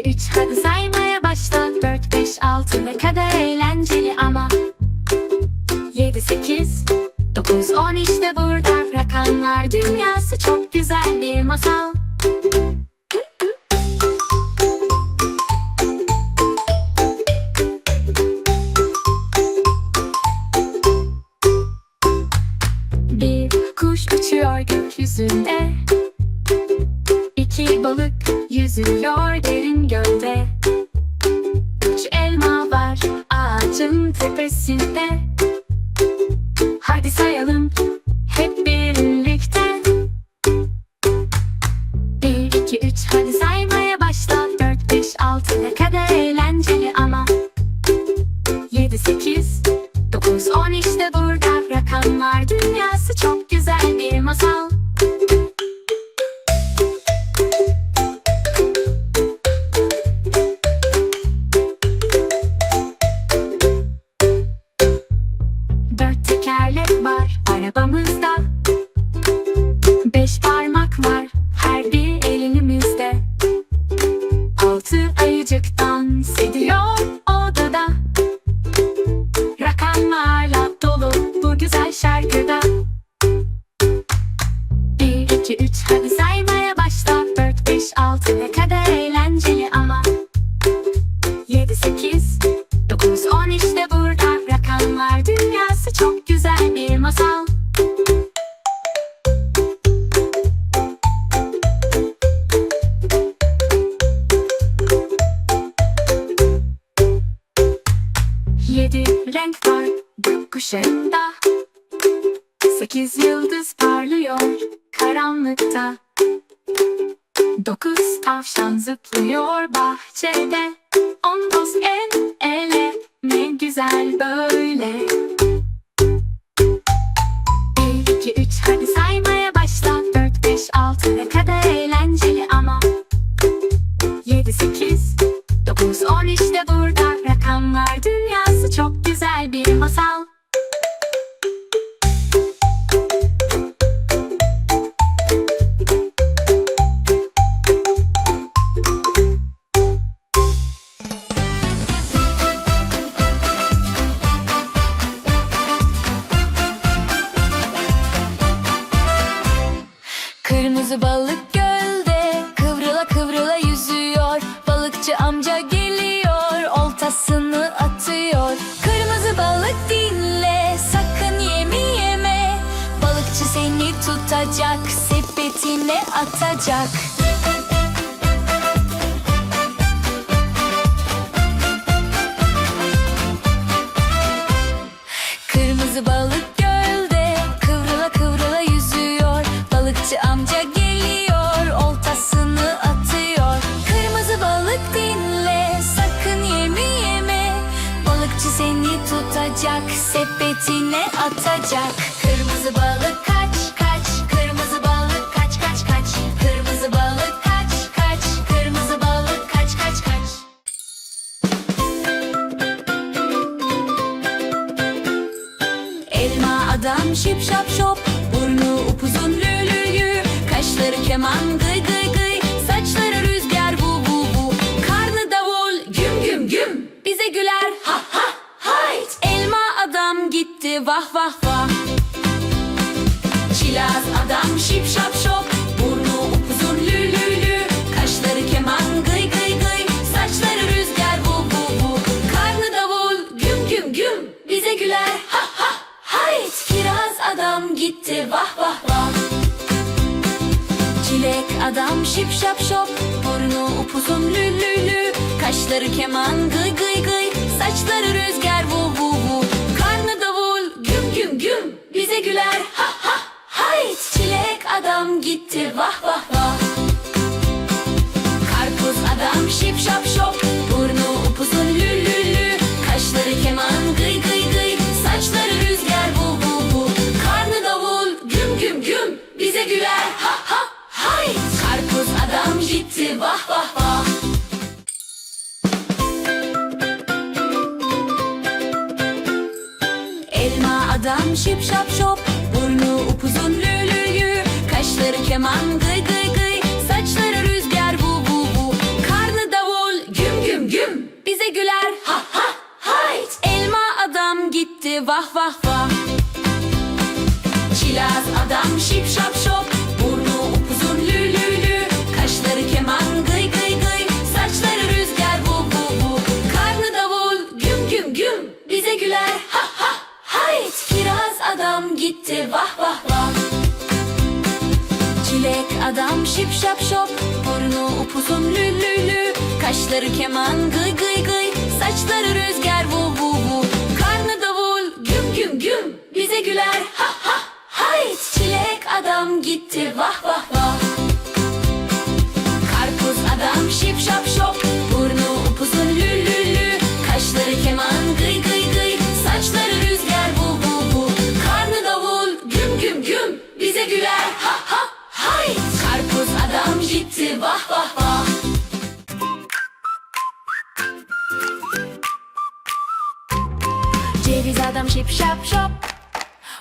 2, 3 hadi saymaya başla. 4, 5, 6 ne kadar eğlenceli ama. 7, 8, 9, 10 işte burada. Rakamlar dünyası çok güzel bir masal. Bir kuş uçuyor gökyüzünde İki balık yüzüyor derin gölde. Üç elma var ağacın tepesinde. Hadi sayalım hep birlikte. Bir, iki, üç hadi saymaya başla. Dört, beş, altı ne kadar eğlenceli ama. Yedi, sekiz, dokuz, on işte Küçük dans renk var gökkuşağında Sekiz yıldız parlıyor karanlıkta. Dokuz tavşan zıplıyor bahçede. On dost el ele ne güzel böyle. Bir, iki, üç hadi saymaya başla. Dört, beş, altı ne kadar eğlenceli ama masal. Kırmızı balık gölde kıvrıla kıvrıla yüzüyor. Balıkçı amca geliyor oltasını tutacak sepetine atacak. Kırmızı balık gölde kıvrıla kıvrıla yüzüyor. Balıkçı amca geliyor oltasını atıyor. Kırmızı balık dinle sakın yemi yeme. Balıkçı seni tutacak sepetine atacak. Kırmızı balık adam şip şap şop Burnu upuzun lü lü lü Kaşları keman gıy gıy gıy Saçları rüzgar bu bu bu. Karnı davul güm güm güm. Bize güler ha ha hayt. Elma adam gitti vah vah vah. Çilaz adam şip şap şop Burnu upuzun lü lü lü Kaşları keman gıy gıy gıy Saçları rüzgar bu bu bu. Karnı davul güm güm güm. Bize güler ha gitti vah vah vah. Çilek adam şip şap şop Burnu upuzun lü lü lü. Kaşları keman gıy gıy gıy. Saçları rüzgar vu vu vu. Karnı davul güm güm güm. Bize güler Kolları keman gıy gıy gıy. Saçları rüzgar bu bu bu. Karnı davul güm güm güm. Bize güler ha ha hayt. Elma adam gitti vah vah vah. Çilaz adam şip şap adam şip şap şop Burnu upuzun lü lü lü. Kaşları keman gıy gıy gıy. Saçları rüzgar vu vu vu. Karnı davul güm güm güm. Bize güler ha ha. Hayt Çilek adam gitti vah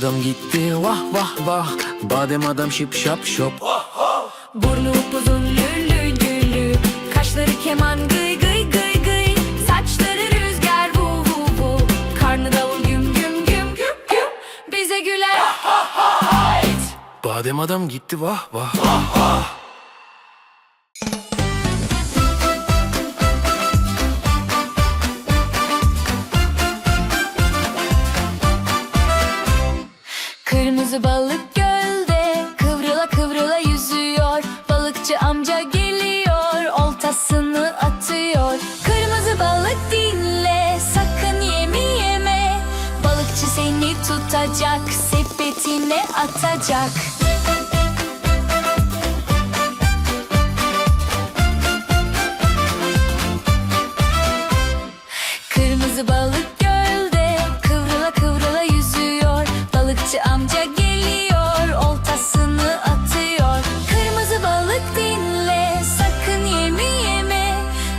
Fıstık adam gitti vah vah vah. Badem adam şip şap şop. Burnu upuzun lü lü lü lü Kaşları keman gıy gıy gıy gıy. Saçları rüzgar vu vu vu. Karnı davul güm güm güm güm güm. Bize güler. Ha ha ha hayt Badem adam gitti vah vah. Kırmızı tutacak sepetine atacak. Kırmızı balık gölde kıvrıla kıvrıla yüzüyor. Balıkçı amca geliyor oltasını atıyor. Kırmızı balık dinle sakın yemi yeme.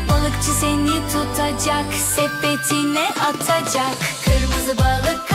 Balıkçı seni tutacak sepetine atacak. Kırmızı balık